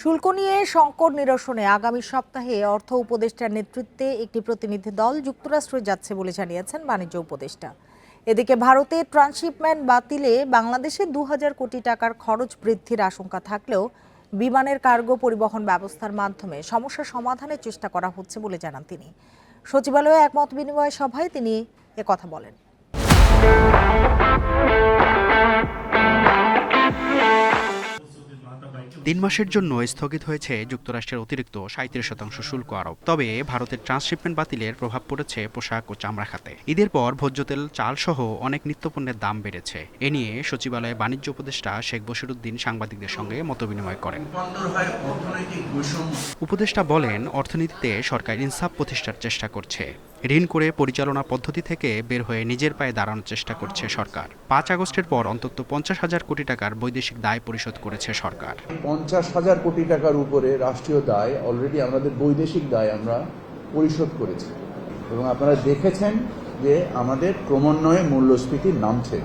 শুল্ক নিয়ে সংকট নিরসনে আগামী সপ্তাহে অর্থ উপদেষ্টার নেতৃত্বে একটি প্রতিনিধি দল যুক্তরাষ্ট্রে যাচ্ছে বলে জানিয়েছেন বাণিজ্য উপদেষ্টা। এদিকে ভারতে ট্রান্সশিপমেন্ট বাতিলে বাংলাদেশে দু হাজার কোটি টাকার খরচ বৃদ্ধির আশঙ্কা থাকলেও বিমানের কার্গো পরিবহন ব্যবস্থার মাধ্যমে সমস্যা সমাধানের চেষ্টা করা হচ্ছে বলে জানান তিনি। সচিবালয়ে একমত বিনিময় সভায় তিনি একথা বলেন। তিন মাসের জন্য স্থগিত হয়েছে যুক্তরাষ্ট্রের অতিরিক্ত সাঁত্রিশ শতাংশ শুল্ক আরোপ। তবে ভারতের ট্রান্সশিপমেন্ট বাতিলের প্রভাব পড়েছে পোশাক ও চামড়া খাতে। ঈদের পর ভোজ্য তেল, চাল সহ অনেক নিত্যপণ্যের দাম বেড়েছে। এ নিয়ে সচিবালয়ে বাণিজ্য উপদেষ্টা শেখ বশিরুদ্দিন সাংবাদিকদের সঙ্গে মতবিনিময় করেন। উপদেষ্টা বলেন, অর্থনীতিতে সরকার ইনসাফ প্রতিষ্ঠার চেষ্টা করছে। ঋণ করে পরিচালনা পদ্ধতি থেকে বের হয়ে নিজের পায়ে দাঁড়ানোর চেষ্টা করছে সরকার। পাঁচ আগস্টের পর অন্তত পঞ্চাশ হাজার কোটি টাকার বৈদেশিক দায় পরিশোধ করেছে সরকার। পঞ্চাশ হাজার কোটি টাকার উপরে রাষ্ট্রীয় দায় অলরেডি আমাদের বৈদেশিক দায় আমরা পরিশোধ করেছি। এবং আপনারা দেখেছেন যে আমাদের ক্রমান্বয়ে মূল্যস্ফীতি নামছে।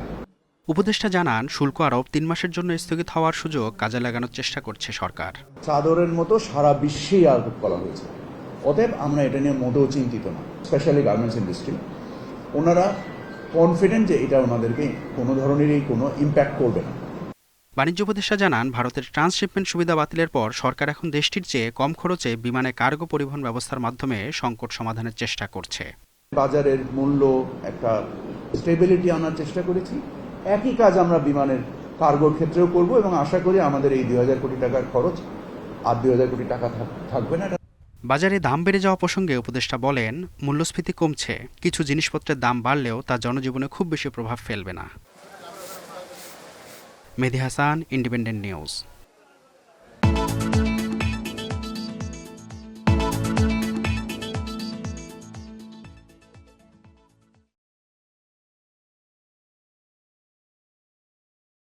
উপদেষ্টা জানান শুল্ক আরোপ তিন মাসের জন্য স্থগিত হওয়ার সুযোগ কাজে লাগানোর চেষ্টা করছে সরকার। চাদরের মতো সারা বিশ্বেই আরোপ করা হয়েছে। অতএব আমরা এটা নিয়ে মোটেও চিন্তিত না স্পেশালি গার্মেন্টস ইন্ডাস্ট্রি ওনারা কনফিডেন্ট যে এটা ওনাদেরকে কোনো ধরনেরই কোনো ইম্প্যাক্ট করবে না। বাণিজ্য উপদেষ্টা জানান ভারতের ট্রান্সশিপমেন্ট সুবিধা বাতিলের পর সরকার এখন দেশটির চেয়ে কম খরচে বিমানে কার্গো পরিবহন ব্যবস্থার মাধ্যমে সংকট সমাধানের চেষ্টা করছে। বাজারের মূল্য একটা স্টেবিলিটি আনার চেষ্টা করেছি। একই কাজ আমরা বিমানের কার্গোর ক্ষেত্রেও করব এবং আশা করি আমাদের এই দুই হাজার কোটি টাকার খরচ আর দুই হাজার কোটি টাকা থাক- থাকবে না। বাজারে দাম বেড়ে যাওয়া প্রসঙ্গে উপদেষ্টা বলেন, মূল্যস্ফীতি কমছে। কিছু জিনিসপত্রের দাম বাড়লেও তা জনজীবনে খুব বেশি প্রভাব ফেলবে না। Mehdi Hasan independent news